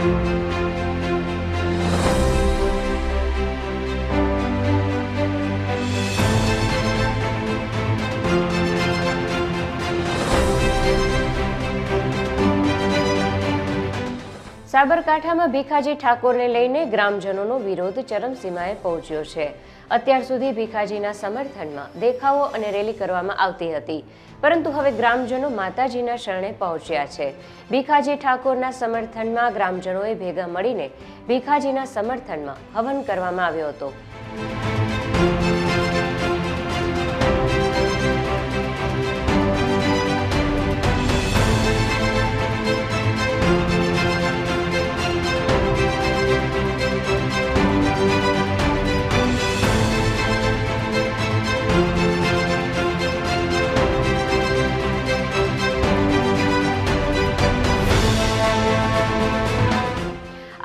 Thank you. સાબરકાંઠામાં ભીખાજી ઠાકોરને લઈને ગ્રામજનોનો વિરોધ ચરમસીમાએ પહોંચ્યો છે. અત્યાર સુધી ભીખાજીના સમર્થનમાં દેખાવો અને રેલી કરવામાં આવતી હતી. પરંતુ હવે ગ્રામજનો માતાજીના શરણે પહોંચ્યા છે. ભીખાજી ઠાકોરના સમર્થનમાં ગ્રામજનોએ ભેગા મળીને ભીખાજીના સમર્થનમાં હવન કરવામાં આવ્યો હતો.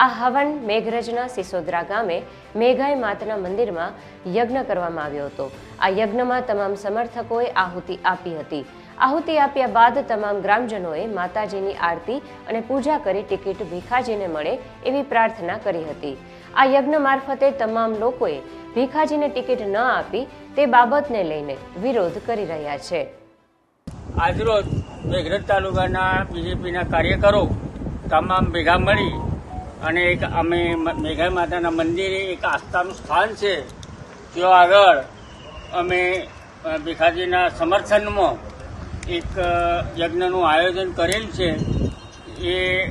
આ હવન મેઘરજના સિસોદરા ગામે મેઘાઈ માતના મંદિરમાં યજ્ઞ કરવામાં આવ્યો હતો. આ યજ્ઞમાં તમામ સમર્થકોએ આહુતિ આપી હતી. આહુતિ આપ્યા બાદ તમામ ગ્રામજનોએ માતાજીની આરતી અને પૂજા કરી ટિકિટ ભીખાજીને મળે એવી પ્રાર્થના કરી હતી. આ યજ્ઞ મારફતે તમામ લોકોએ ભીખાજીને ટિકિટ ન આપી તે બાબતને લઈને વિરોધ કરી રહ્યા છે. આજરોજ મેઘરજ તાલુકાના બીજેપીના કાર્યકરો તમામ ભેગા મળી અને એક અમે મ- મેઘાઈ માતાના મંદિરે એક આસ્થાનું સ્થાન છે, ત્યાં આગળ અમે ભીખાજીના સમર્થનમાં એક યજ્ઞનું આયોજન કરેલ છે. એ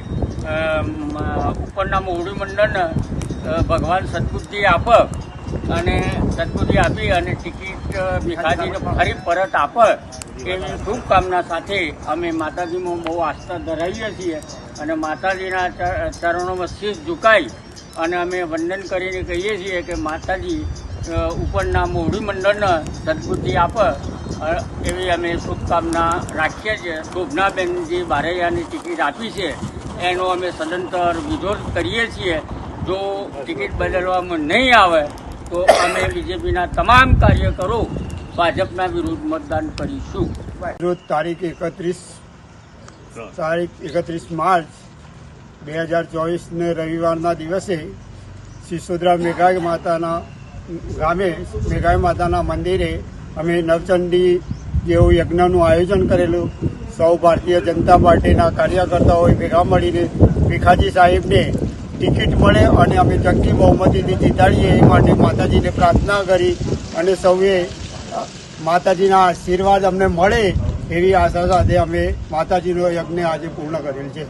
ઉપરના મોવડી મંડળના ભગવાન સદબુદ્ધિ આપે અને સદબુદ્ધિ આપી અને ટિકિટ ભીખાજીને ફરી પરત આપે એવી શુભકામના સાથે અમે માતાજીમાં બહુ આસ્થા ધરાવીએ છીએ અને માતાજીના ચરણોમાં શીશ ઝુકાઈ અને અમે વંદન કરીને કહીએ છીએ કે માતાજી ઉપરના મોવડી મંડળને સદબુદ્ધિ આપે એવી અમે શુભકામના રાખીએ છીએ. શોભનાબેન જે બારૈયાની ટિકિટ આપી છે. એનો અમે સદંતર વિરોધ કરીએ છીએ. જો ટિકિટ બદલવામાં નહીં આવે તો અમે બીજેપીના તમામ કાર્યકરો ભાજપના વિરુદ્ધ મતદાન કરીશું. રોજ તારીખ એકત્રીસ તારીખ એકત્રીસ માર્ચ બે હજાર ચોવીસને રવિવારના દિવસે સિસોદરા મેઘાઈ માતાના ગામે, મેઘાય માતાના મંદિરે અમે નવચંડી જેવું યજ્ઞનું આયોજન કરેલું. સૌ ભારતીય જનતા પાર્ટીના કાર્યકર્તાઓએ ભેગા મળીને ભીખાજી સાહેબને ટિકિટ મળે અને અમે જંગી બહુમતીથી જીતાડીએ એ માટે માતાજીને પ્રાર્થના કરી અને સૌએ માતાજીના આશીર્વાદ અમને મળે એવી આશા સાથે અમે માતાજીનો યજ્ઞ આજે પૂર્ણ કરેલ છે.